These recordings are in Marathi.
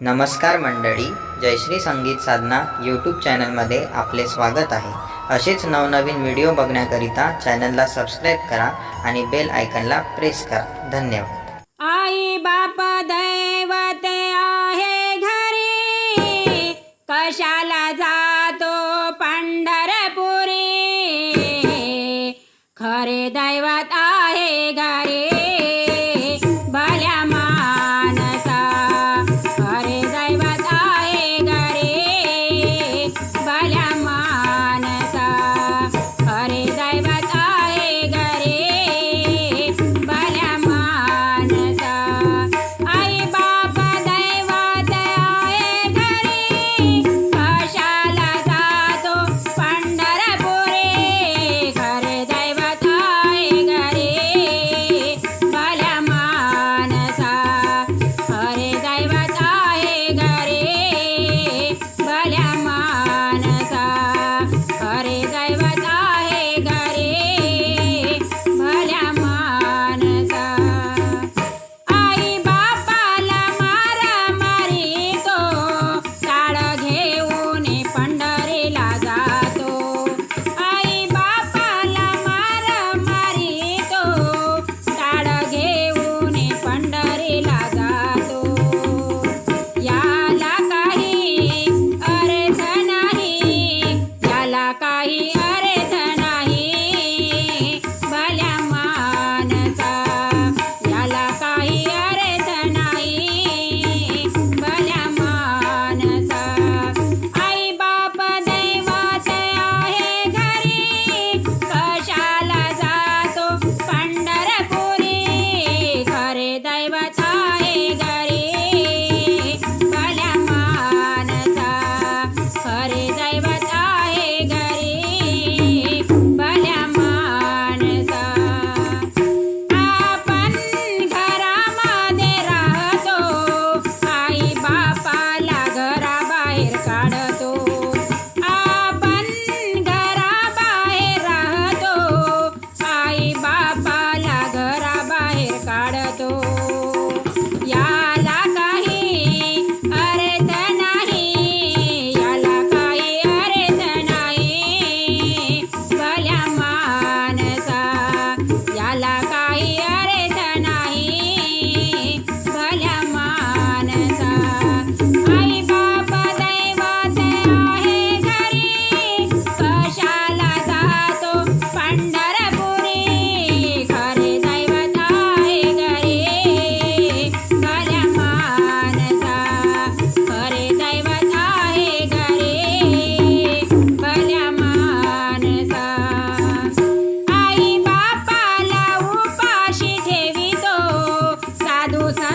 नमस्कार मंडळी जयश्री संगीत साधना यूट्यूब चॅनलमध्ये आपले स्वागत आहे. असेच नवनवीन व्हिडिओ बघण्याकरिता चॅनलला सबस्क्राईब करा आणि बेल आयकनला प्रेस करा. धन्यवाद. आई बाप दैवते आहे घरी. कशाला जातो पंढरपुरी? खरे दैवत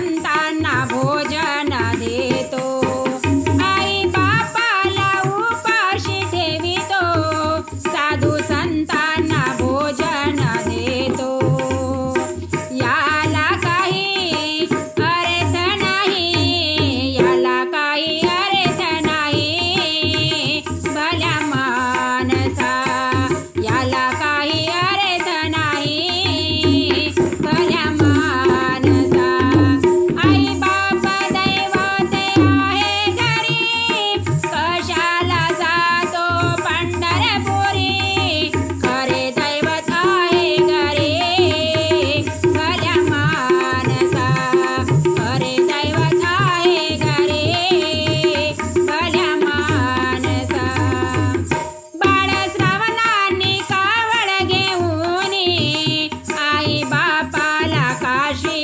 संतान भोजन mensagem.